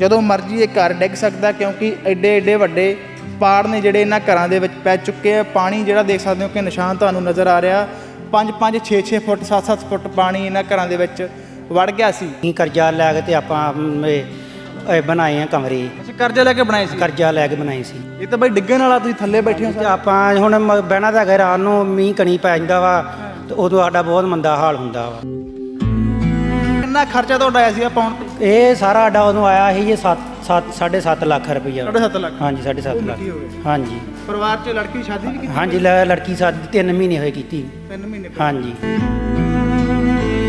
ਜਦੋਂ ਮਰਜ਼ੀ ਇਹ ਘਰ ਡਿੱਗ ਸਕਦਾ ਕਿਉਂਕਿ ਐਡੇ ਐਡੇ ਵੱਡੇ ਪਾੜ ਨੇ ਜਿਹੜੇ ਇਹਨਾਂ ਘਰਾਂ ਦੇ ਵਿੱਚ ਪੈ ਚੁੱਕੇ ਆ। ਪਾਣੀ ਜਿਹੜਾ ਦੇਖ ਸਕਦੇ ਹੋ ਕਿ ਨਿਸ਼ਾਨ ਤੁਹਾਨੂੰ ਨਜ਼ਰ ਆ ਰਿਹਾ। 5 5 6 6 ਫੁੱਟ 7 7 ਫੁੱਟ ਪਾਣੀ ਇਹਨਾਂ ਘਰਾਂ ਦੇ ਵਿੱਚ ਵੜ ਗਿਆ ਸੀ। ਅਸੀਂ ਕਰਜ਼ਾ ਲੈ ਕੇ ਤੇ ਆਪਾਂ ਇਹ ਬਣਾਏ ਆ ਕਮਰੇ। ਅੱਛਾ ਕਰਜ਼ਾ ਲੈ ਕੇ ਬਣਾਏ ਸੀ? ਕਰਜ਼ਾ ਲੈ ਕੇ ਬਣਾਏ ਸੀ। ਇਹ ਤਾਂ ਬਈ ਡਿੱਗਣ ਵਾਲਾ ਤੁਸੀਂ ਥੱਲੇ ਬੈਠੇ ਹੋ ਤੇ ਆਪਾਂ ਹੁਣ ਮ- ਬਹਿਣਾ ਤਾਂ ਹੈਗਾ ਰਾਤ ਨੂੰ ਮੀਂਹ ਕਣੀ ਪੈ ਜਾਂਦਾ ਵਾ ਤੇ ਉਦੋਂ ਸਾਡਾ ਬਹੁਤ ਮੰਦਾ ਹਾਲ ਹੁੰਦਾ ਵਾ। ਕਿੰਨਾ ਖਰਚਾ ਤੁਹਾਡਾ ਆਇਆ ਸੀ ਪਾਉਣ ਤੇ? ਇਹ ਸਾਰਾ ਸਾਡਾ ਉਦੋਂ ਆਇਆ ਸੀ ਜੀ 7 7 7.5 ਲੱਖ ਰੁਪਈਆ। 7.5 ਲੱਖ? ਹਾਂਜੀ 7.5 ਲੱਖ। ਹੋ ਹਾਂਜੀ। ਪਰਿਵਾਰ 'ਚ ਲੜਕੀ ਦੀ ਸ਼ਾਦੀ ਵੀ ਕੀਤੀ? ਹਾਂਜੀ ਲੈ- ਲੜਕੀ ਸਾਡੀ 3 ਮਹੀਨੇ ਹੋਏ ਕੀਤੀ। 3 ਮਹੀਨੇ ਹਾਂਜੀ।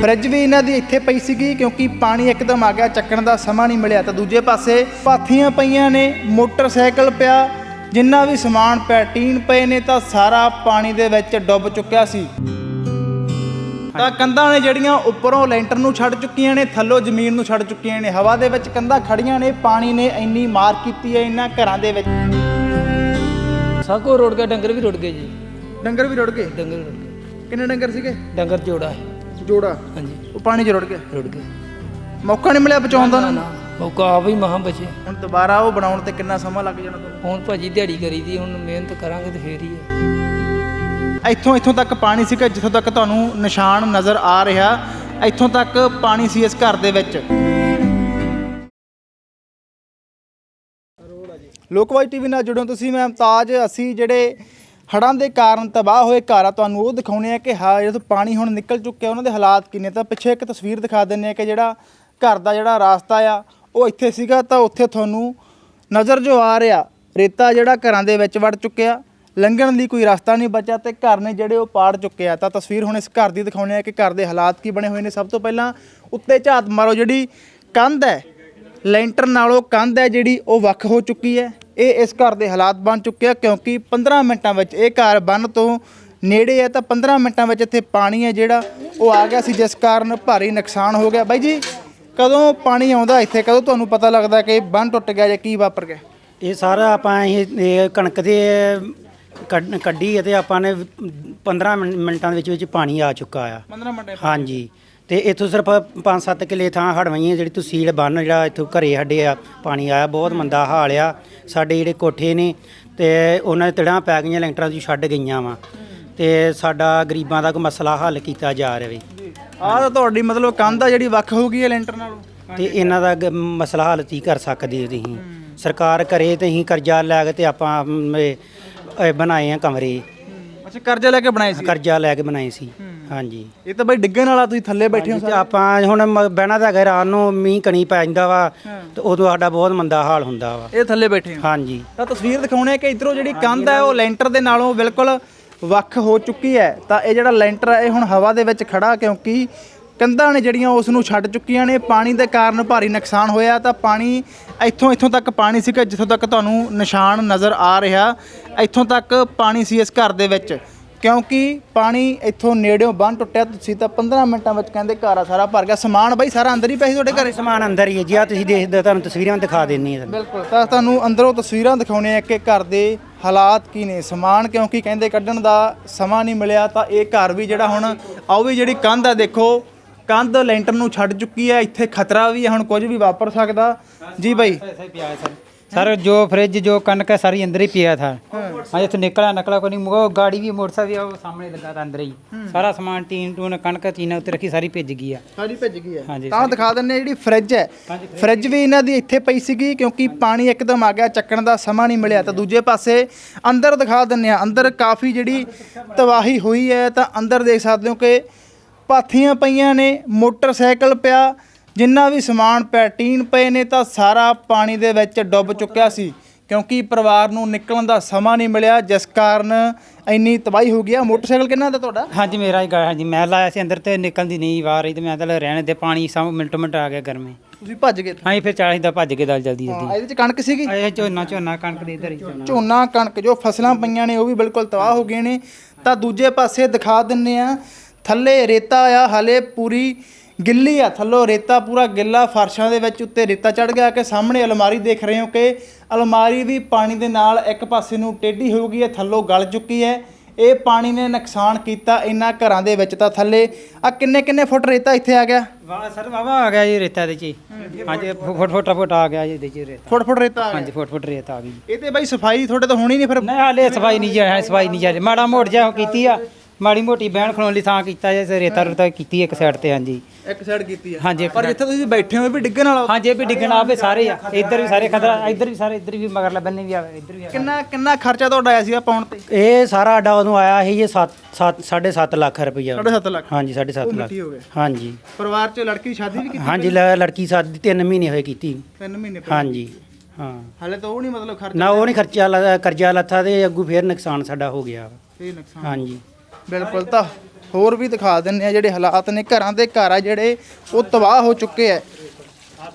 ਫਰਿੱਜ ਵੀ ਇਹਨਾਂ ਦੀ ਇੱਥੇ ਪਈ ਸੀਗੀ ਕਿਉਂਕਿ ਪਾਣੀ ਇੱਕਦਮ ਆ ਗਿਆ ਚੱਕਣ ਦਾ ਸਮਾਂ ਨਹੀਂ ਮਿਲਿਆ। ਤਾਂ ਦੂਜੇ ਪਾਸੇ ਪਾਥੀਆਂ ਪਈਆਂ ਨੇ ਮੋਟਰਸਾਈਕਲ ਪਿਆ ਜਿੰਨਾ ਵੀ ਸਮਾਨ ਪਿਆ ਟੀਨ ਪਏ ਨੇ ਤਾਂ ਸਾਰਾ ਪਾਣੀ ਦੇ ਵਿੱਚ ਡੁੱਬ ਚੁੱਕਿਆ ਸੀ। ਤਾਂ ਕੰਧਾਂ ਨੇ ਜਿਹੜੀਆਂ ਉੱਪਰੋਂ ਲੈਂਟਰ ਨੂੰ ਛੱਡ ਚੁੱਕੀਆਂ ਨੇ ਥੱਲੋਂ ਜ਼ਮੀਨ ਨੂੰ ਛੱਡ ਚੁੱਕੀਆਂ ਨੇ। ਹਵਾ ਦੇ ਵਿੱਚ ਕੰਧਾਂ ਖੜੀਆਂ ਨੇ ਪਾਣੀ ਨੇ ਇੰਨੀ ਮਾਰ ਕੀਤੀ ਹੈ ਇਹਨਾਂ ਘਰਾਂ ਦੇ ਵਿੱਚ। ਸਾਕੋ ਰੋੜ ਗਿਆ ਡੰਗਰ ਵੀ ਰੁੜ ਗਏ ਜੀ। ਡੰਗਰ ਵੀ ਰੁੜ ਗਏ? ਡੰਗਰ ਵੀ ਰੁੜ ਗਏ। ਕਿੰਨੇ ਡੰਗਰ ਸੀਗੇ? ਡੰਗਰ ਜੋੜਾ ਹੈ। ਜੋੜਾ? ਹਾਂਜੀ। ਉਹ ਪਾਣੀ 'ਚ ਰੁੜ ਗਏ ਰੁੜ ਗਏ ਮੌਕਾ ਨਹੀਂ ਮਿਲਿਆ ਬਚਾਉਣ ਦਾ ਨੂੰ ਮੌਕਾ ਆਪ ਹੀ ਮਹਾਂ ਬਚੇ। ਹੁਣ ਦੁਬਾਰਾ ਉਹ ਬਣਾਉਣ ਤੇ ਕਿੰਨਾ ਸਮਾਂ ਲੱਗ ਜਾਣਾ ਤੁਹਾਨੂੰ? ਹੁਣ ਭਾਜੀ ਦਿਹਾੜੀ ਕਰੀ ਦੀ ਹੁਣ ਮਿਹਨਤ ਕਰਾਂਗੇ ਤੇ ਫੇਰ ਹੀ ਹੈ। ਇੱਥੋਂ ਇੱਥੋਂ ਤੱਕ ਪਾਣੀ ਸੀਗਾ ਜਿੱਥੋਂ ਤੱਕ ਤੁਹਾਨੂੰ ਨਿਸ਼ਾਨ ਨਜ਼ਰ ਆ ਰਿਹਾ, ਇੱਥੋਂ ਤੱਕ ਪਾਣੀ ਸੀ ਇਸ ਘਰ ਦੇ ਵਿੱਚ। ਲੋਕਵਾਈ ਟੀਵੀ ਨਾਲ ਜੁੜੋ ਤੁਸੀਂ, ਮੈਂ ਮੁਮਤਾਜ ਅਸੀਂ ਜਿਹੜੇ ਹੜ੍ਹਾਂ ਦੇ ਕਾਰਨ ਤਬਾਹ ਹੋਏ ਘਰ ਆ, ਤੁਹਾਨੂੰ ਉਹ ਦਿਖਾਉਣੇ ਆ ਕਿ ਹਾਂ, ਜਦੋਂ ਪਾਣੀ ਹੁਣ ਨਿਕਲ ਚੁੱਕਿਆ, ਉਹਨਾਂ ਦੇ ਹਾਲਾਤ ਕਿੰਨੇ ਤਾਂ ਪਿੱਛੇ ਇੱਕ ਤਸਵੀਰ ਦਿਖਾ ਦਿੰਨੇ ਆ ਕਿ ਜਿਹੜਾ ਘਰ ਦਾ ਜਿਹੜਾ ਰਾਸਤਾ ਆ, ਉਹ ਇੱਥੇ ਸੀਗਾ। ਤਾਂ ਉੱਥੇ ਤੁਹਾਨੂੰ ਨਜ਼ਰ ਜੋ ਆ ਰਿਹਾ, ਰੇਤਾ ਜਿਹੜਾ ਘਰਾਂ ਦੇ ਵਿੱਚ ਵੜ ਚੁੱਕਿਆ। ਲੰਘਣ ਲਈ ਕੋਈ ਰਸਤਾ ਨਹੀਂ ਬਚਿਆ ਤੇ ਘਰ ਨੇ ਜਿਹੜੇ ਉਹ ਪਾੜ ਚੁੱਕੇ ਆ। ਤਾਂ ਤਸਵੀਰ ਹੁਣ ਇਸ ਘਰ ਦੀ ਦਿਖਾਉਣੇ ਆ ਕਿ ਘਰ ਦੇ ਹਾਲਾਤ ਕੀ ਬਣੇ ਹੋਏ ਨੇ। ਸਭ ਤੋਂ ਪਹਿਲਾਂ ਉੱਤੇ ਝਾਤ ਮਾਰੋ ਜਿਹੜੀ ਕੰਧ ਹੈ। ਲੈਂਟਰ ਨਾਲੋਂ ਕੰਧ ਹੈ ਜਿਹੜੀ ਉਹ ਵੱਖ ਹੋ ਚੁੱਕੀ ਹੈ। ਇਹ ਇਸ ਘਰ ਦੇ ਹਾਲਾਤ ਬਣ ਚੁੱਕੇ ਆ ਕਿਉਂਕਿ 15 ਮਿੰਟਾਂ ਵਿੱਚ ਇਹ ਘਰ ਬੰਨ ਤੋਂ ਨੇੜੇ ਹੈ ਤਾਂ 15 ਮਿੰਟਾਂ ਵਿੱਚ ਇੱਥੇ ਪਾਣੀ ਹੈ ਜਿਹੜਾ ਉਹ ਆ ਗਿਆ ਸੀ, ਜਿਸ ਕਾਰਨ ਭਾਰੀ ਨੁਕਸਾਨ ਹੋ ਗਿਆ। ਬਾਈ ਜੀ, ਕਦੋਂ ਪਾਣੀ ਆਉਂਦਾ ਇੱਥੇ? ਕਦੋਂ ਤੁਹਾਨੂੰ ਪਤਾ ਲੱਗਦਾ ਕਿ ਬੰਨ ਟੁੱਟ ਗਿਆ ਜਾਂ ਕੀ ਵਾਪਰ ਗਿਆ? ਇਹ ਸਾਰਾ ਆਪਾਂ ਇਹ ਕਣਕ ਦੇ ਕੱਢ- ਕੱਢੀ ਅਤੇ ਆਪਾਂ ਨੇ 15 ਮਿੰ- ਮਿੰਟਾਂ ਦੇ ਵਿੱਚ ਵਿੱਚ ਪਾਣੀ ਆ ਚੁੱਕਾ ਆ। 15 ਮਿੰਟ ਹਾਂਜੀ। ਤੇ ਇੱਥੋਂ ਸਿਰਫ 5-7 ਕਿੱਲੇ ਥਾਂ ਹੜਵਈਆਂ ਜਿਹੜੀ ਤਹਿਸੀਲ ਬੰਨ ਜਿਹੜਾ ਇੱਥੋਂ ਘਰੇ ਸਾਡੇ ਆ ਪਾਣੀ ਆਇਆ ਬਹੁਤ ਮੰਦਾ ਹਾਲ ਆ। ਸਾਡੇ ਜਿਹੜੇ ਕੋਠੇ ਨੇ ਤੇ ਉਹਨਾਂ ਦੇ ਤੜਾਂ ਪੈ ਗਈਆਂ ਲੈਂਟਰਾਂ ਦੀ ਛੱਡ ਗਈਆਂ ਵਾ। ਤੇ ਸਾਡਾ ਗਰੀਬਾਂ ਦਾ ਕੋਈ ਮਸਲਾ ਹੱਲ ਕੀਤਾ ਜਾ ਰਿਹਾ ਵੀ ਆਹ ਤਾਂ ਤੁਹਾਡੀ ਮਤਲਬ ਕੰਧ ਆ ਜਿਹੜੀ ਵੱਖ ਹੋ ਗਈ ਹੈ ਲੈਂਟਰ ਨਾਲੋਂ। ਤੇ ਇਹਨਾਂ ਦਾ ਗ- ਮਸਲਾ ਹੱਲ ਤੀ ਕਰ ਸਕਦੇ ਹੋ ਤੁਸੀਂ। ਸਰਕਾਰ ਕਰੇ ਤੇ ਅਸੀਂ ਕਰਜ਼ਾ ਲੈ ਕੇ ਤੇ ਆਪਾਂ ਮ, ਇਹ ਇਹ ਬਣਾਏ ਆ ਕਮਰੇ। ਅੱਛਾ ਕਰਜ਼ਾ ਲੈ ਕੇ ਬਣਾਏ ਸੀ? ਕਰਜ਼ਾ ਲੈ ਕੇ ਬਣਾਏ ਸੀ। ਹਾਂਜੀ। ਇਹ ਤਾਂ ਬਈ ਡਿੱਗਣ ਵਾਲਾ ਤੁਸੀਂ ਥੱਲੇ ਬੈਠੇ ਹੋ ਤੇ ਆਪਾਂ ਹੁਣ ਮ- ਬਹਿਣਾ ਤਾਂ ਹੈਗਾ ਰਾਤ ਨੂੰ ਮੀਂਹ ਕਣੀ ਪੈ ਜਾਂਦਾ ਵਾ ਤੇ ਉਦੋਂ ਸਾਡਾ ਬਹੁਤ ਮੰਦਾ ਹਾਲ ਹੁੰਦਾ ਵਾ। ਇਹ ਥੱਲੇ ਬੈਠੇ ਹੋ? ਹਾਂਜੀ। ਤਾਂ ਤਸਵੀਰ ਦਿਖਾਉਣੇ ਕਿ ਇਧਰੋਂ ਜਿਹੜੀ ਕੰਧ ਹੈ ਉਹ ਲੈਂਟਰ ਦੇ ਨਾਲੋਂ ਬਿਲਕੁਲ ਵੱਖ ਹੋ ਚੁੱਕੀ ਹੈ। ਤਾਂ ਇਹ ਜਿਹੜਾ ਲੈਂਟਰ ਹੈ ਇਹ ਹੁਣ ਹਵਾ ਦੇ ਵਿੱਚ ਖੜਾ ਕਿਉਂਕਿ ਕੰਧਾਂ ਨੇ ਜਿਹੜੀਆਂ ਉਸ ਨੂੰ ਛੱਡ ਚੁੱਕੀਆਂ ਨੇ ਪਾਣੀ ਦੇ ਕਾਰਨ ਭਾਰੀ ਨੁਕਸਾਨ ਹੋਇਆ ਤਾਂ ਪਾਣੀ ਇੱਥੋਂ ਇੱਥੋਂ ਤੱਕ ਪਾਣੀ ਸੀਗਾ ਜਿੱਥੋਂ ਤੱਕ ਤੁਹਾਨੂੰ ਨਿਸ਼ਾਨ ਨਜ਼ਰ ਆ ਰਿਹਾ ਇੱਥੋਂ ਤੱਕ ਪਾਣੀ ਸੀ ਇਸ ਘਰ ਦੇ ਵਿੱਚ। ਕਿਉਂਕਿ ਪਾਣੀ ਇੱਥੋਂ ਨੇੜਿਓਂ ਬੰਨ ਟੁੱਟਿਆ ਤੁਸੀਂ ਤਾਂ 15 ਮਿੰਟਾਂ ਵਿੱਚ ਕਹਿੰਦੇ ਘਰ ਆ ਸਾਰਾ ਭਰ ਗਿਆ। ਸਮਾਨ ਬਾਈ ਸਾਰਾ ਅੰਦਰ ਹੀ ਪਿਆ ਸੀ ਤੁਹਾਡੇ ਘਰੇ? ਸਮਾਨ ਅੰਦਰ ਹੀ ਹੈ ਜੀ ਆ ਤੁਸੀਂ ਦੇਖਦੇ ਤੁਹਾਨੂੰ ਤਸਵੀਰਾਂ ਦਿਖਾ ਦਿੰਨੀ ਆ ਬਿਲਕੁਲ ਤਾਂ ਤੁਹਾਨੂੰ ਅੰਦਰੋਂ ਤਸਵੀਰਾਂ ਦਿਖਾਉਣੇ ਆ ਕਿ ਘਰ ਦੇ ਹਾਲਾਤ ਕੀ ਨੇ। ਸਮਾਨ ਕਿਉਂਕਿ ਕਹਿੰਦੇ ਕੱਢਣ ਦਾ ਸਮਾਂ ਨਹੀਂ ਮਿਲਿਆ ਤਾਂ ਇਹ ਘਰ ਵੀ ਜਿਹੜਾ ਹੁਣ ਆਓ ਵੀ ਜਿਹੜੀ ਕੰਧ ਆ ਦੇਖੋ ਕੰਧ ਲੈਂਟਰ ਨੂੰ ਛੱਡ ਚੁੱਕੀ ਹੈ ਇੱਥੇ ਖਤਰਾ ਵੀ ਹੈ ਹੁਣ ਕੁਝ ਵੀ ਵਾਪਰ ਸਕਦਾ ਜੀ ਬਾਈ सर जो फ्रिज जो कनक है सारी अंदर ही पिया था हाँ तो निकला निकला को नहीं वो गाड़ी भी मोटरसाइकिल भी वो सामने लगा था अंदर ही सारा सामान टीन टून कनक चीना उत्ते रखी सारी भिज गई है ਸਾਰੀ ਭਿੱਜ ਗਈ ਹੈ ਹਾਂਜੀ, ਤਾਂ ਦਿਖਾ ਦਿੰਨੇ ਆ ਜਿਹੜੀ ਫ੍ਰਿਜ ਹੈ ਫ੍ਰਿਜ ਵੀ ਇਹਨਾਂ ਦੀ ਇੱਥੇ ਪਈ ਸੀਗੀ ਕਿਉਂਕਿ ਪਾਣੀ ਇੱਕਦਮ ਆ ਗਿਆ ਚੱਕਣ ਦਾ ਸਮਾਂ ਨਹੀਂ ਮਿਲਿਆ ਤਾਂ ਦੂਜੇ ਪਾਸੇ ਅੰਦਰ ਦਿਖਾ ਦਿੰਨੇ ਆ ਅੰਦਰ ਕਾਫੀ ਜਿਹੜੀ ਤਬਾਹੀ ਹੋਈ ਹੈ ਤਾਂ ਅੰਦਰ ਦੇਖ ਸਕਦੇ ਹੋ ਕਿ ਪਾਥੀਆਂ ਪਈਆਂ ਨੇ ਮੋਟਰਸਾਈਕਲ ਪਿਆ ਜਿੰਨਾ ਵੀ ਸਮਾਨ ਪਿਆ ਟੀਨ ਪਏ ਨੇ ਤਾਂ ਸਾਰਾ ਪਾਣੀ ਦੇ ਵਿੱਚ ਡੁੱਬ ਚੁੱਕਿਆ ਸੀ ਕਿਉਂਕਿ ਪਰਿਵਾਰ ਨੂੰ ਨਿਕਲਣ ਦਾ ਸਮਾਂ ਨਹੀਂ ਮਿਲਿਆ ਜਿਸ ਕਾਰਨ ਇੰਨੀ ਤਬਾਹੀ ਹੋ ਗਈ ਆ। ਮੋਟਰਸਾਈਕਲ ਕਿੰਨਾ ਦਾ ਤੁਹਾਡਾ? ਹਾਂਜੀ ਮੇਰਾ ਹੀ ਗਾ ਹਾਂਜੀ ਮੈਂ ਲਾਇਆ ਸੀ ਅੰਦਰ ਤੇ ਨਿਕਲਦੀ ਨਹੀਂ ਵਾਰ ਰਹੀ ਤੇ ਮੈਂ ਤਾਂ ਰਹਿਣ ਦੇ ਪਾਣੀ ਸਭ ਮਿੰਟ ਮਿੰਟ ਆ ਗਿਆ ਗਰਮੀ। ਤੁਸੀਂ ਭੱਜ ਗਏ ਹਾਂਜੀ ਫਿਰ ਚਾਲੀ ਦਾ ਭੱਜ ਕੇ ਦਲ ਜਲਦੀ ਜਲਦੀ। ਇਹਦੇ ਵਿੱਚ ਕਣਕ ਸੀਗੀ? ਇਹ ਝੋਨਾ ਝੋਨਾ ਕਣਕ ਦੇ ਇਧਰ ਹੀ ਝੋਨਾ ਕਣਕ ਜੋ ਫਸਲਾਂ ਪਈਆਂ ਨੇ ਉਹ ਵੀ ਬਿਲਕੁਲ ਤਬਾਹ ਹੋ ਗਏ ਨੇ। ਤਾਂ ਦੂਜੇ ਪਾਸੇ ਦਿਖਾ ਦਿੰਨੇ ਆ ਥੱਲੇ ਰੇਤਾ ਆ ਹਲੇ ਪੂਰੀ ਗਿੱਲੀ ਆ। ਥੱਲੋਂ ਰੇਤਾ ਪੂਰਾ ਗਿੱਲਾ ਫਰਸ਼ਾਂ ਦੇ ਵਿੱਚ ਉੱਤੇ ਰੇਤਾ ਚੜ ਗਿਆ ਕਿ ਸਾਹਮਣੇ ਅਲਮਾਰੀ ਦੇਖ ਰਹੇ ਹੋ ਕਿ ਅਲਮਾਰੀ ਵੀ ਪਾਣੀ ਦੇ ਨਾਲ ਇੱਕ ਪਾਸੇ ਨੂੰ ਟੇਢੀ ਹੋ ਗਈ ਹੈ ਥੱਲੋਂ ਗਲ ਚੁੱਕੀ ਹੈ। ਇਹ ਪਾਣੀ ਨੇ ਨੁਕਸਾਨ ਕੀਤਾ ਇਹਨਾਂ ਘਰਾਂ ਦੇ ਵਿੱਚ ਤਾਂ ਥੱਲੇ। ਆ ਕਿੰਨੇ ਕਿੰਨੇ ਫੁੱਟ ਰੇਤਾ ਇੱਥੇ ਆ ਗਿਆ? ਵਾਹ ਸਰ ਵਾਵਾ ਆ ਗਿਆ ਜੀ ਰੇਤਾ ਦੇ ਚ ਹਾਂਜੀ ਫੁੱਟ ਫੁੱਟ ਫੁੱਟ ਆ ਗਿਆ ਜੀ ਇਹਦੇ ਚ ਰੇਤਾ। ਫੁੱਟ ਫੁੱਟ ਰੇਤਾ ਆ ਗਿਆ। ਹਾਂਜੀ ਫੁੱਟ ਫੁੱਟ ਰੇਤਾ ਆ ਗਈ ਇਹ ਤੇ ਬਾਈ ਸਫ਼ਾਈ ਤੁਹਾਡੇ ਤੋਂ ਹੋਣੀ ਨਹੀਂ ਫਿਰ? ਨਹੀਂ ਹਾਲੇ ਸਫ਼ਾਈ ਨਹੀਂ ਜਾ ਸਫ਼ਾਈ ਨਹੀਂ ਜਾ ਮਾੜਾ ਮੋੜ ਜਾ ਕੀਤੀ ਆ। ਮਾੜੀ ਮੋਟੀ ਬਹਿਣ ਖਲੋਣ ਲਈ ਥਾਂ ਕੀਤਾ ਜੇ ਰੇਤਾ ਰੁਤਾ ਕੀਤੀ ਇੱਕ ਸਾਈਡ ਤੇ ਹਾਂਜੀ। ਇੱਕ ਸਾਈਡ ਕੀਤੀ ਆ। ਹਾਂਜੀ ਪਰ ਜਿੱਥੇ ਤੁਸੀਂ ਬੈਠੇ ਹੋ ਇਹ ਵੀ ਡਿੱਗਣ ਵਾਲਾ ਹਾਂਜੀ ਇਹ ਵੀ ਡਿੱਗਣ ਆਪੇ ਸਾਰੇ ਆ। ਇੱਧਰ ਵੀ ਸਾਰੇ ਖਤਰਾ ਇੱਧਰ ਵੀ ਸਾਰੇ ਇੱਧਰ ਵੀ ਮਗਰ ਬੰਨੇ ਵੀ ਆਵੇ ਇੱਧਰ ਵੀ ਆਵੇ ਕਿੰਨਾ ਕਿੰਨਾ ਖਰਚਾ ਤੁਹਾਡਾ ਆਇਆ ਸੀਗਾ ਪਾਉਣ ਤੇ? ਇਹ ਸਾਰਾ ਅੱਡਾ ਉਦੋਂ ਆਇਆ ਸੀ ਜੀ 7 7 7.5 ਲੱਖ ਰੁਪਈਆ। 7.5 ਲੱਖ? ਹਾਂਜੀ 7.5 ਲੱਖ। ਮਿੱਟੀ ਹੋ ਗਏ ਹਾਂਜੀ। ਪਰਿਵਾਰ 'ਚ ਲੜਕੀ ਦੀ ਸ਼ਾਦੀ ਵੀ ਕੀਤੀ ਹਾਂਜੀ ਲ- ਲੜਕੀ ਸਾਡੀ 3 ਮਹੀਨੇ ਹੋਏ ਕੀਤੀ। 3 ਮਹੀਨੇ ਪਹਿਲਾਂ? ਹਾਂਜੀ ਹਾਂ। ਹਾਲੇ ਤਾਂ ਉਹ ਨਹੀਂ ਮਤਲਬ ਖਰਚਾ ਨਾ ਉਹ ਨਹੀਂ ਖਰਚਾ ਲ- ਕਰਜ਼ਾ ਲੱਥਾ ਤੇ ਅੱਗੂ ਫੇਰ ਨੁਕਸਾਨ ਸਾਡਾ ਹੋ ਗਿਆ। ਇਹ ਨੁਕਸਾਨ। ਹਾਂਜੀ। ਬਿਲਕੁਲ ਤਾਂ ਹੋਰ ਵੀ ਦਿਖਾ ਦਿੰਨੇ ਆ ਜਿਹੜੇ ਹਾਲਾਤ ਨੇ। ਘਰਾਂ ਦੇ ਘਰ ਆ ਜਿਹੜੇ, ਉਹ ਤਬਾਹ ਹੋ ਚੁੱਕੇ ਆ।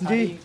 ਜੀ।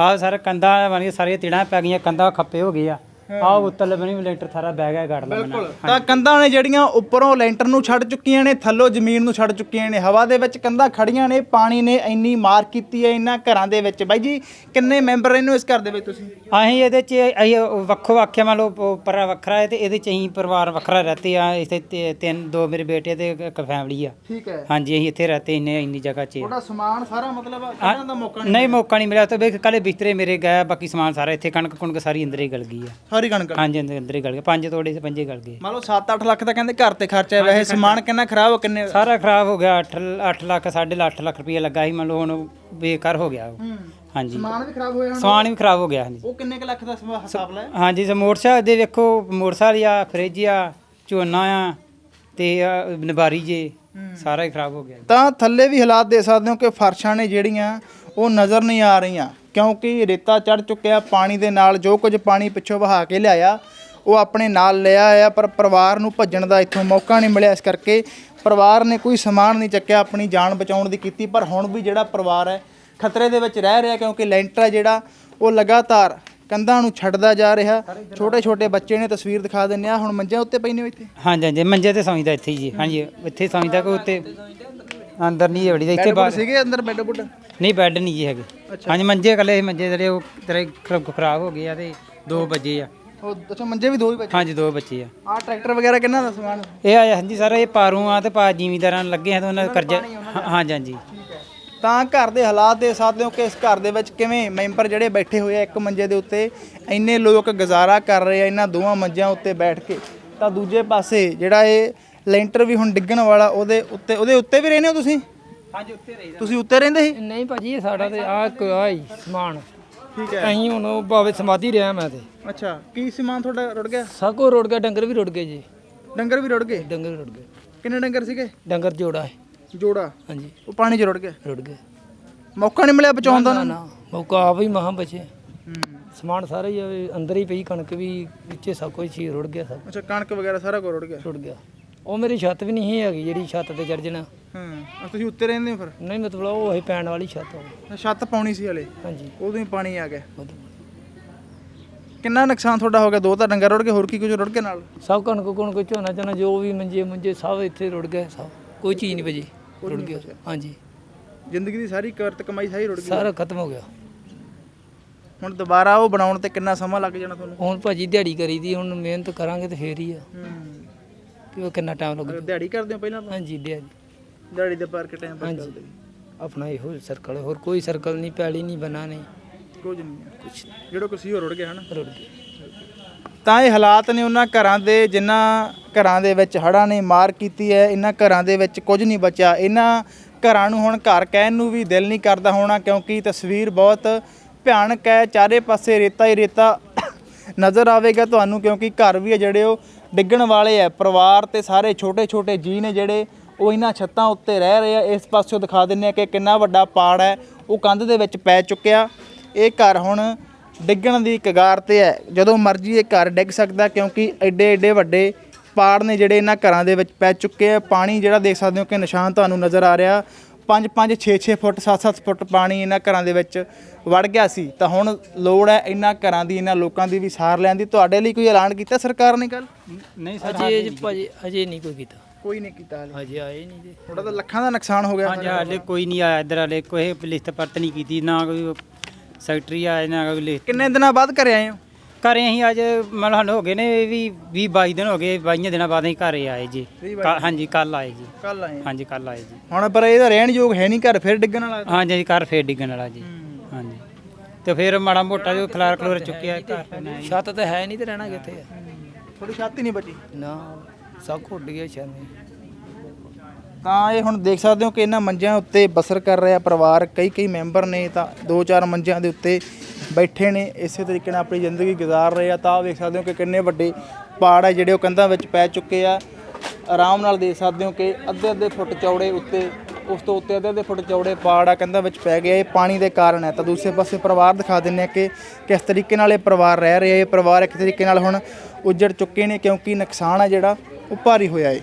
ਹਾਂ ਸਰ ਕੰਧਾਂ ਬਣ ਸਾਰੀਆਂ ਤਿੜਾਂ ਪੈ ਗਈਆਂ, ਕੰਧਾਂ ਖੱਪੇ ਹੋ ਗਏ ਆ। ਆਹ ਉੱਤਰ ਬਣੀ ਲੈਂਟਰ ਸਾਰਾ ਬਹਿ ਗਿਆ ਗੜ ਲੱਗਣਾ ਤਾਂ ਕੰਧਾਂ ਨੇ ਜਿਹੜੀਆਂ ਉੱਪਰੋਂ ਲੈਂਟਰ ਨੂੰ ਛੱਡ ਚੁੱਕੀਆਂ ਨੇ ਥੱਲੋਂ ਜ਼ਮੀਨ ਨੂੰ ਛੱਡ ਚੁੱਕੀਆਂ ਨੇ ਹਵਾ ਦੇ ਵਿੱਚ ਕੰਧਾਂ ਖੜੀਆਂ ਨੇ ਪਾਣੀ ਨੇ ਇੰਨੀ ਮਾਰ ਕੀਤੀ ਹੈ ਇਹਨਾਂ ਘਰਾਂ ਦੇ ਵਿੱਚ। ਬਾਈ ਜੀ ਕਿੰਨੇ ਮੈਂਬਰ ਹੋ ਇਸ ਘਰ ਦੇ ਵਿੱਚ ਤੁਸੀਂ? ਅਸੀਂ ਇਹਦੇ ਚ ਅਸੀਂ ਵੱਖੋ ਵੱਖੇ ਮੰਨ ਲਓ ਪਰਾ ਵੱਖਰਾ ਹੈ ਤੇ ਇਹਦੇ ਚ ਅਸੀਂ ਪਰਿਵਾਰ ਵੱਖਰਾ ਰਹਤੇ ਆ ਇੱਥੇ ਤੇ- ਤਿੰਨ ਦੋ ਮੇਰੇ ਬੇਟੇ ਤੇ ਇੱਕ ਫੈਮਿਲੀ ਆ। ਠੀਕ ਹੈ। ਹਾਂਜੀ ਅਸੀਂ ਇੱਥੇ ਰਹਤੇ ਇੰਨੇ ਇੰਨੀ ਜਗ੍ਹਾ 'ਚ। ਤੁਹਾਡਾ ਸਮਾਨ ਸਾਰਾ ਮਤਲਬ ਕੱਢਣ ਦਾ ਮੌਕਾ ਨਹੀਂ ਨਹੀਂ ਮੌਕਾ ਨਹੀਂ ਮਿਲਿਆ। ਤਾਂ ਵੇਖ ਕੱਲੇ ਬਿਸਤਰੇ ਮੇਰੇ ਗਏ ਬਾਕੀ ਸਮਾਨ ਸਾਰਾ ਇੱਥੇ ਕਣਕ ਕੁਣਕ ਸਾਰੀ ਅੰਦਰ ਹੀ ਗਲ ਗਈ ਆ। ਸਾਰੀ ਕਣਕ ਹਾਂਜੀ ਅੰਦਰ ਅੰਦਰ ਹੀ ਗਲ ਗਈ ਪੰਜ ਤੋੜੇ ਤੇ ਪੰਜੇ ਗਲ ਗਏ। ਮੰਨ ਲਓ 7-8 ਲੱਖ ਤਾਂ ਕਹਿੰਦੇ ਘਰ ਤੇ ਖਰਚਾ ਹੈ। ਵੈਸੇ ਸਮਾਨ ਕਿੰਨਾ ਖਰਾਬ ਹੋ ਕਿੰਨੇ ਸਾਰਾ ਖਰਾਬ ਹੋ ਗਿਆ। 8 8 ਲੱਖ 8.5 ਲੱਖ ਰੁਪਏ ਲੱਗਾ ਸੀ। ਮੰਨ ਲਓ ਹੁਣ ਬੇਕਾਰ ਹੋ ਗਿਆ ਉਹ। ਹਾਂਜੀ। ਸਮਾਨ ਵੀ ਖਰਾਬ ਹੋਇਆ ਹੁਣ? ਸਮਾਨ ਵੀ ਖਰਾਬ ਹੋ ਗਿਆ ਹਾਂਜੀ। ਉਹ ਕਿੰਨੇ ਕੁ ਲੱਖ ਦਾ ਹਿਸਾਬ ਲਾਇਆ? ਹਾਂਜੀ ਤੇ ਮੋਟਰਸਾਈਕਲ ਦੇ ਵੇਖੋ ਮੋਟਰਸਾਈਕਲ ਆ ਫ੍ਰਿਜ ਆ ਝੋਨਾ ਆ ਤੇ ਆ ਨਬਾਰੀ ਜੇ ਸਾਰਾ ਹੀ ਖਰਾਬ ਹੋ ਗਿਆ। ਤਾਂ ਥੱਲੇ ਵੀ ਹਾਲਾਤ ਦੇ ਸਕਦੇ ਹੋ ਕਿ ਫਰਸ਼ਾਂ ਨੇ ਜਿਹੜੀਆਂ ਉਹ ਨਜ਼ਰ ਨਹੀਂ ਆ ਰਹੀਆਂ। ਕਿਉਂਕਿ ਰੇਤਾ ਚੜ ਚੁੱਕਿਆ, ਪਾਣੀ ਦੇ ਨਾਲ ਜੋ ਕੁਝ ਪਾਣੀ ਪਿੱਛੋਂ ਵਹਾ ਕੇ ਲਿਆਇਆ, ਉਹ ਆਪਣੇ ਨਾਲ ਲਿਆ ਆਇਆ, ਪਰ ਪਰਿਵਾਰ ਨੂੰ ਭੱਜਣ ਦਾ ਇੱਥੋਂ ਮੌਕਾ ਨਹੀਂ ਮਿਲਿਆ। ਇਸ ਕਰਕੇ ਪਰਿਵਾਰ ਨੇ ਕੋਈ ਸਮਾਨ ਨਹੀਂ ਚੱਕਿਆ, ਆਪਣੀ ਜਾਨ ਬਚਾਉਣ ਦੀ ਕੀਤੀ, ਪਰ ਹੁਣ ਵੀ ਜਿਹੜਾ ਪਰਿਵਾਰ ਹੈ, ਖਤਰੇ ਦੇ ਵਿੱਚ ਰਹਿ ਰਿਹਾ ਕਿਉਂਕਿ ਲੈਂਟਰ ਹੈ ਜਿਹੜਾ, ਉਹ ਲਗਾਤਾਰ ਕੰਧਾਂ ਨੂੰ ਛੱਡਦਾ ਜਾ ਰਿਹਾ। ਛੋਟੇ ਛੋਟੇ ਬੱਚੇ ਨੇ ਤਸਵੀਰ ਦਿਖਾ ਦਿੰਦੇ ਆ ਹੁਣ ਮੰਜਿਆਂ ਉੱਤੇ ਪਈ ਨੇ ਇੱਥੇ? ਹਾਂਜੀ ਹਾਂਜੀ, ਮੰਜੇ ਤੇ ਸੌਂਦਾ ਇੱਥੇ ਹੀ ਜੀ। ਹਾਂਜੀ, ਇੱਥੇ ਸੌਂਦਾ ਕੋਈ ਉੱਤੇ। ਅੰਦਰ ਨਹੀਂ ਵੜੀ ਇੱਥੇ ਬਾਹਰ। ਸੀਗੇ ਅੰਦਰ ਬੈੱਡ ਬੁੱਡ? ਨਹੀਂ ਬੈੱਡ ਨਹੀਂ ਜੀ ਹੈਗੇ। ਹਾਂਜੀ ਮੰਜੇ ਇਕੱਲੇ ਮੰਜੇ ਜਿਹੜੇ ਉਹ ਤੇਰੇ ਖਰਾਬ ਖਰਾਬ ਹੋ ਗਏ ਆ ਤੇ ਦੋ ਬੱਜੇ ਆ। ਉਹ ਅੱਛਾ ਮੰਜੇ ਵੀ ਦੋ ਹੀ ਬੱਚੇ? ਹਾਂਜੀ ਦੋ ਬੱਚੇ ਆ। ਆ ਟਰੈਕਟਰ ਵਗੈਰਾ ਕਿੰਨਾ ਦਾ ਸਮਾਨ? ਇਹ ਆ ਹਾਂਜੀ ਸਰ ਇਹ ਪਾਰੂ ਆ ਤੇ ਪਾ ਜ਼ਿਮੀਦਾਰਾਂ ਨੂੰ ਲੱਗੇ ਆ ਤੇ ਉਹਨਾਂ ਦਾ ਕਰਜ਼ਾ ਹਾਂਜੀ ਹਾਂਜੀ। ਤਾਂ ਘਰ ਦੇ ਹਾਲਾਤ ਦੇ ਸਕਦੇ ਹੋ ਕਿ ਇਸ ਘਰ ਦੇ ਵਿੱਚ ਕਿਵੇਂ ਮੈਂਬਰ ਜਿਹੜੇ ਬੈਠੇ ਹੋਏ ਆ ਇੱਕ ਮੰਜੇ ਦੇ ਉੱਤੇ ਇੰਨੇ ਲੋਕ ਗੁਜ਼ਾਰਾ ਕਰ ਰਹੇ ਆ ਇਹਨਾਂ ਦੋਵਾਂ ਮੰਜਿਆਂ ਉੱਤੇ ਬੈਠ ਕੇ। ਤਾਂ ਦੂਜੇ ਪਾਸੇ ਜਿਹੜਾ ਇਹ ਲੈਂਟਰ ਵੀ ਹੁਣ ਡਿੱਗਣ ਵਾਲਾ ਉਹਦੇ ਉੱਤੇ ਉਹਦੇ ਉੱਤੇ ਵੀ ਰਹਿੰਦੇ ਹੋ ਤੁਸੀਂ? ਹਾਂਜੀ ਉੱਤੇ ਰਹੀ ਤੁਸੀਂ ਉੱਤੇ ਰਹਿੰਦੇ ਸੀ? ਨਹੀਂ ਭਾਜੀ ਇਹ ਸਾਡਾ ਤੇ ਆ ਆ ਹੀ ਸਮਾਨ। ਠੀਕ ਅਸੀਂ ਹੁਣ ਉਹ ਭਾਵੇਂ ਸਮਾਧੀ ਰਿਹਾ ਮੈਂ ਤੇ। ਅੱਛਾ ਕੀ ਸਮਾਨ ਤੁਹਾਡਾ ਰੁੜ ਗਿਆ? ਸਾਕੋ ਰੋੜ ਗਿਆ ਡੰਗਰ ਵੀ ਰੁੜ ਗਏ ਜੀ। ਡੰਗਰ ਵੀ ਰੁੜ ਗਏ? ਡੰਗਰ ਵੀ ਰੁੜ ਗਏ। ਕਿੰਨੇ ਡੰਗਰ ਸੀਗੇ? ਡੰਗਰ ਜੋੜਾ ਹੈ। ਜੋੜਾ? ਹਾਂਜੀ। ਉਹ ਪਾਣੀ 'ਚ ਰੁੜ ਗਿਆ? ਰੁੜ ਗਏ। ਮੌਕਾ ਨਹੀਂ ਮਿਲਿਆ ਬਚਾਉਣ ਦਾ? ਨਾ ਮੌਕਾ ਆਪ ਹੀ ਮਹਾਂ ਬਚੇ। ਹੂੰ। ਸਮਾਨ ਸਾਰਾ ਹੀ ਅੰਦਰ ਹੀ ਪਈ ਕਣਕ ਵੀ ਵਿੱਚੇ ਸਭ ਕੁਝ ਹੀ ਰੁੜ ਗਿਆ ਸਭ। ਅੱਛਾ ਕਣਕ ਵਗੈਰਾ ਸਾਰਾ ਕੁਝ ਰੁੜ ਗਿਆ? ਰੁੜ ਗਿਆ। ਉਹ ਮੇਰੀ ਛੱਤ ਵੀ ਨਹੀਂ ਸੀ ਹੈਗੀ ਜਿਹੜੀ ਛੱਤ ਤੇ ਚੜ ਜਾਣਾ। ਹਾਂ ਤੁਸੀਂ ਉੱਤੇ ਰਹਿੰਦੇ ਹੋ ਫਿਰ? ਨਹੀਂ ਮਤਲਬ ਉਹ ਹੀ ਪੈਣ ਵਾਲੀ ਛੱਤ ਹੋਵੇ ਛੱਤ ਪਾਉਣੀ ਸੀ ਹਲੇ? ਹਾਂਜੀ। ਉਦੋਂ ਹੀ ਪਾਣੀ ਆ ਗਿਆ। ਕਿੰਨਾ ਨੁਕਸਾਨ ਤੁਹਾਡਾ ਹੋ ਗਿਆ? ਦੋ ਤਾਂ ਡੰਗਰ ਰੁੜ ਗਏ ਹੋਰ ਕੀ ਕੁਝ ਰੁੜ ਕੇ ਨਾਲ? ਸਭ ਕਣਕ ਕੁਣਕ ਝੋਨਾ ਝੋਨਾ ਜੋ ਵੀ ਮੰਜੇ ਮੁੰਜੇ ਸਭ ਇੱਥੇ ਰੁੜ ਗਏ ਸਭ। ਕੋਈ ਚੀਜ਼ ਨਹੀਂ ਬਜੀ ਰੁੜ ਗਿਆ ਹਾਂਜੀ। ਜ਼ਿੰਦਗੀ ਦੀ ਸਾਰੀ ਕਰਤ ਕਮਾਈ ਸਾਰੀ ਰੁੜ ਗਈ। ਸਾਰਾ ਖਤਮ ਹੋ ਗਿਆ। ਹੁਣ ਦੁਬਾਰਾ ਉਹ ਬਣਾਉਣ ਤੇ ਕਿੰਨਾ ਸਮਾਂ ਲੱਗ ਜਾਣਾ ਤੁਹਾਨੂੰ? ਹੁਣ ਭਾਜੀ ਦਿਹਾੜੀ ਕਰੀਦੀ ਹੁਣ ਮਿਹਨਤ ਕਰਾਂਗੇ ਤੇ ਫੇਰ ਹੀ ਆ। ਕਿ ਉਹ ਕਿੰਨਾ ਟਾਈਮ ਲੱਗੂ ਦਿਹਾੜੀ ਕਰਦੇ ਹੋ ਪਹਿਲਾਂ ਤਾਂ ਹਾਂਜੀ ਦਿਹਾੜੀ। ਦਿਹਾੜੀ ਦੇ ਪਾਰ ਕੇ ਟਾਈਮ ਪਾਸ ਹਾਂਜੀ। ਕਰਦੇ। ਆਪਣਾ ਇਹੋ ਸਰਕਲ ਹੈ, ਹੋਰ ਕੋਈ ਸਰਕਲ ਨਹੀਂ ਪੈਲੀ ਨਹੀਂ ਬਣਾ ਨਹੀਂ। ਕੁਝ ਨਹੀਂ ਕੁਝ ਜਿਹੜਾ ਕੁਛ ਸੀ ਉਹ ਰੁੜ ਗਿਆ ਹਨਾ? ਰੁੜ ਗਿਆ। ਤਾਂ ਇਹ ਹਾਲਾਤ ਨੇ ਉਹਨਾਂ ਘਰਾਂ ਦੇ ਜਿਨ੍ਹਾਂ ਘਰਾਂ ਦੇ ਵਿੱਚ ਹੜ੍ਹਾਂ ਨੇ ਮਾਰ ਕੀਤੀ ਹੈ ਇਹਨਾਂ ਘਰਾਂ ਦੇ ਵਿੱਚ ਕੁਝ ਨਹੀਂ ਬਚਿਆ। ਇਹਨਾਂ ਘਰਾਂ ਨੂੰ ਹੁਣ ਘਰ ਕਹਿਣ ਨੂੰ ਵੀ ਦਿਲ ਨਹੀਂ ਕਰਦਾ ਹੋਣਾ ਕਿਉਂਕਿ ਤਸਵੀਰ ਬਹੁਤ ਭਿਆਨਕ ਹੈ। ਚਾਰੇ ਪਾਸੇ ਰੇਤਾ ਹੀ ਰੇਤਾ ਨਜ਼ਰ ਆਵੇਗਾ ਤੁਹਾਨੂੰ ਕਿਉਂਕਿ ਘਰ ਵੀ ਹੈ ਜਿਹੜੇ ਉਹ ਡਿੱਗਣ ਵਾਲੇ ਹੈ। ਪਰਿਵਾਰ ਤੇ ਸਾਰੇ ਛੋਟੇ ਛੋਟੇ ਜੀ ਨੇ ਜਿਹੜੇ, ਉਹ ਇਹਨਾਂ ਛੱਤਾਂ ਉੱਤੇ ਰਹਿ ਰਹੇ ਆ। ਇਸ ਪਾਸਿਓਂ ਦਿਖਾ ਦਿੰਨੇ ਆ ਕਿ ਕਿੰਨਾ ਵੱਡਾ ਪਾੜ ਹੈ। ਉਹ ਕੰਧ ਦੇ ਵਿੱਚ ਪੈ ਚੁੱਕਿਆ। ਇਹ ਘਰ ਹੁਣ ਡਿੱਗਣ ਦੀ ਕਗਾਰ ਤੇ ਹੈ। ਜਦੋਂ ਮਰਜ਼ੀ ਇਹ ਘਰ ਡਿੱਗ ਸਕਦਾ, ਕਿਉਂਕਿ ਐਡੇ ਐਡੇ ਵੱਡੇ ਪਾੜ ਨੇ ਜਿਹੜੇ ਇਹਨਾਂ ਘਰਾਂ ਦੇ ਵਿੱਚ ਪੈ ਚੁੱਕੇ ਆ। ਪਾਣੀ ਜਿਹੜਾ ਦੇਖ ਸਕਦੇ ਹੋ ਕਿ ਨਿਸ਼ਾਨ ਤੁਹਾਨੂੰ ਨਜ਼ਰ ਆ ਰਿਹਾ। 5 5 6 6 ਫੁੱਟ 7 7 ਫੁੱਟ ਪਾਣੀ ਇਹਨਾਂ ਘਰਾਂ ਦੇ ਵਿੱਚ ਵੜ ਗਿਆ ਸੀ। ਤਾਂ ਹੁਣ ਲੋੜ ਹੈ ਇਹਨਾਂ ਘਰਾਂ ਦੀ ਇਹਨਾਂ ਲੋਕਾਂ ਦੀ ਵੀ ਸਾਰ ਲੈਣ ਦੀ। ਤੁਹਾਡੇ ਲਈ ਕੋਈ ਐਲਾਨ ਕੀਤਾ ਸਰਕਾਰ ਨੇ ਕੱਲ ਨਹੀਂ ਸਰ ਅਜੇ ਜੀ ਭਾਜੀ ਅਜੇ ਨਹੀਂ ਕੋਈ ਕੀਤਾ। ਕੋਈ ਨਹੀਂ ਕੀਤਾ ਹਾਲੇ। ਅਜੇ ਆਏ ਨਹੀਂ ਜੀ। ਥੋੜਾ ਤਾਂ ਲੱਖਾਂ ਦਾ ਨੁਕਸਾਨ ਹੋ ਗਿਆ ਹਾਂਜੀ ਹਾਲੇ ਕੋਈ ਨਹੀਂ ਆਇਆ ਇੱਧਰ ਹਾਲੇ ਕੋਈ ਲਿਸਟ ਪਰਤ ਨਹੀਂ ਕੀਤੀ ਨਾ ਕੋਈ ਸੈਕਟਰੀ ਆਇਆ ਨਾ ਕੋਈ ਲਿਸਟ। ਕਿੰਨੇ ਦਿਨਾਂ ਬਾਅਦ ਘਰੇ ਆਏ ਹੋ? ਘਰੇ ਅਸੀਂ ਅੱਜ ਮਤਲਬ ਸਾਨੂੰ ਹੋ ਗਏ ਨੇ ਵੀ 20 22 ਦਿਨ ਹੋ ਗਏ 22 ਦਿਨਾਂ ਬਾਅਦ ਅਸੀਂ ਘਰੇ ਆਏ ਜੀ। ਕੱਲ੍ਹ- ਹਾਂਜੀ ਕੱਲ ਆਏ ਜੀ। ਕੱਲ ਆਏ। ਹਾਂਜੀ ਕੱਲ ਆਏ ਜੀ। ਹੁਣ ਪਰ ਇਹਦਾ ਰਹਿਣ ਯੋਗ ਹੈ ਨਹੀਂ ਘਰ ਫਿਰ ਡਿੱਗਣ ਵਾਲਾ? ਹਾਂਜੀ ਜੀ ਘਰ ਫੇਰ ਡਿੱਗਣ ਵਾਲਾ ਜੀ। ਹਾਂਜੀ। ਤੇ ਫਿਰ ਮਾੜਾ ਮੋਟਾ ਜੋ ਖਲਾਰ ਖਲੋਰ ਚੁੱਕਿਆ ਘਰ ਬਣਾਇਆ। ਛੱਤ ਤਾਂ ਹੈ ਨਹੀਂ ਤੇ ਰਹਿਣਾ ਕਿੱਥੇ ਆ? ਥੋੜੀ ਛਾਤੀ ਨਹੀਂ ਬਚੀ? ਨਾ ਸਭ ਖੁੱਡ ਗਿਆ ਛਾਨੇ ਤਾਂ ਇਹ ਹੁਣ ਦੇਖ ਸਕਦੇ ਹੋ ਕਿ ਇਹਨਾਂ ਮੰਜਿਆਂ ਉੱਤੇ ਬਸਰ ਕਰ ਰਿਹਾ ਪਰਿਵਾਰ, ਕਈ ਕਈ ਮੈਂਬਰ ਨੇ ਤਾਂ ਦੋ, ਚਾਰ ਮੰਜਿਆਂ ਦੇ ਉੱਤੇ ਬੈਠੇ ਨੇ। ਇਸੇ ਤਰੀਕੇ ਨਾਲ ਆਪਣੀ ਜ਼ਿੰਦਗੀ ਗੁਜ਼ਾਰ ਰਹੇ ਆ। ਤਾਂ ਆਹ ਦੇਖ ਸਕਦੇ ਹੋ ਕਿ ਕਿੰਨੇ ਵੱਡੇ ਪਾੜ ਆ ਜਿਹੜੇ ਉਹ ਕੰਧਾਂ ਵਿੱਚ ਪੈ ਚੁੱਕੇ ਆ। ਆਰਾਮ ਨਾਲ ਦੇਖ ਸਕਦੇ ਹੋ ਕਿ ਅੱਧੇ ਅੱਧੇ ਫੁੱਟ ਚੌੜੇ ਉੱਤੇ, ਉਸ ਤੋਂ ਉੱਤੇ ਅੱਧੇ ਅੱਧੇ ਫੁੱਟ ਚੌੜੇ ਪਾੜ ਆ ਕੰਧਾਂ ਵਿੱਚ ਪੈ ਗਿਆ। ਇਹ ਪਾਣੀ ਦੇ ਕਾਰਨ ਹੈ ਤਾਂ ਦੂਸਰੇ ਪਾਸੇ ਪਰਿਵਾਰ ਦਿਖਾ ਦਿੰਨੇ ਆ ਕਿ ਕਿਸ ਤਰੀਕੇ ਨਾਲ ਇਹ ਪਰਿਵਾਰ ਰਹਿ ਰਿਹਾ। ਇਹ ਪਰਿਵਾਰ ਇੱਕ ਤਰੀਕੇ ਨਾਲ ਹੁਣ ਉੱਜੜ ਚੁੱਕੇ ਨੇ ਕਿਉਂਕਿ ਨੁਕਸਾਨ ਆ ਜਿਹੜਾ, ਉਹ ਭਾਰੀ ਹੋਇਆ ਹੈ